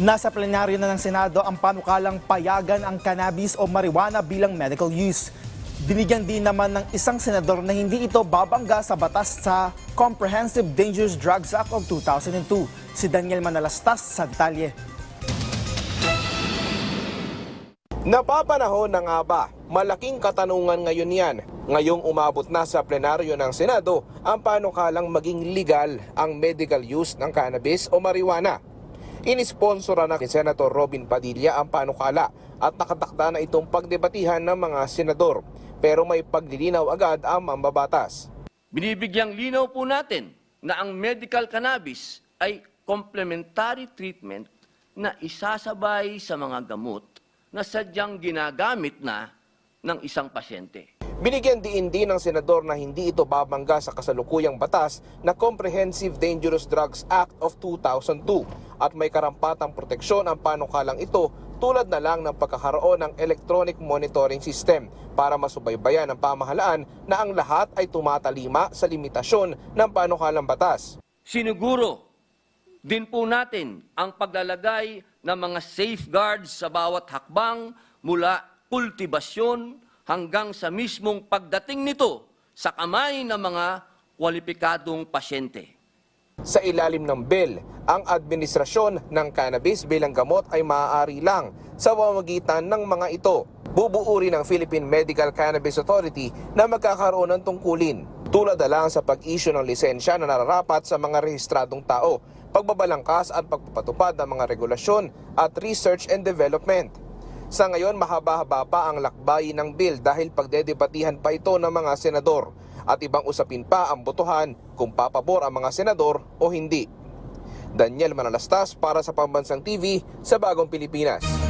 Nasa plenaryo na ng Senado ang panukalang payagan ang cannabis o marijuana bilang medical use. Binigyan din naman ng isang senador na hindi ito babangga sa batas sa Comprehensive Dangerous Drugs Act of 2002. Si Daniel Manalastas sa detalye. Napapanahon na nga ba? Malaking katanungan ngayon yan. Ngayong umabot na sa plenaryo ng Senado ang panukalang maging legal ang medical use ng cannabis o marijuana. Inisponsora na ni Senator Robin Padilla ang panukala at nakatakda na itong pagdebatihan ng mga senador. Pero may paglilinaw agad ang mambabatas. Binibigyang linaw po natin na ang medical cannabis ay complementary treatment na isasabay sa mga gamot na sadyang ginagamit na ng isang pasyente. Binigyan diin din ng senador na hindi ito babangga sa kasalukuyang batas na Comprehensive Dangerous Drugs Act of 2002 at may karampatang proteksyon ang panukalang ito tulad na lang ng pagkakaroon ng electronic monitoring system para masubaybayan ng pamahalaan na ang lahat ay tumatalima sa limitasyon ng panukalang batas. Siniguro din po natin ang paglalagay ng mga safeguards sa bawat hakbang mula kultibasyon hanggang sa mismong pagdating nito sa kamay ng mga kwalipikadong pasyente. Sa ilalim ng bill, ang administrasyon ng cannabis bilang gamot ay maaari lang sa pamamagitan ng mga ito. Bubuuri ng Philippine Medical Cannabis Authority na magkakaroon ng tungkulin. Tulad na lang sa pag-issue ng lisensya na nararapat sa mga rehistradong tao, pagbabalangkas at pagpapatupad ng mga regulasyon at research and development. Sa ngayon, mahaba-haba pa ang lakbayin ng bill dahil pagdedebatihan pa ito ng mga senador at ibang usapin pa ang botohan kung papabor ang mga senador o hindi. Daniel Manalastas para sa Pambansang TV sa Bagong Pilipinas.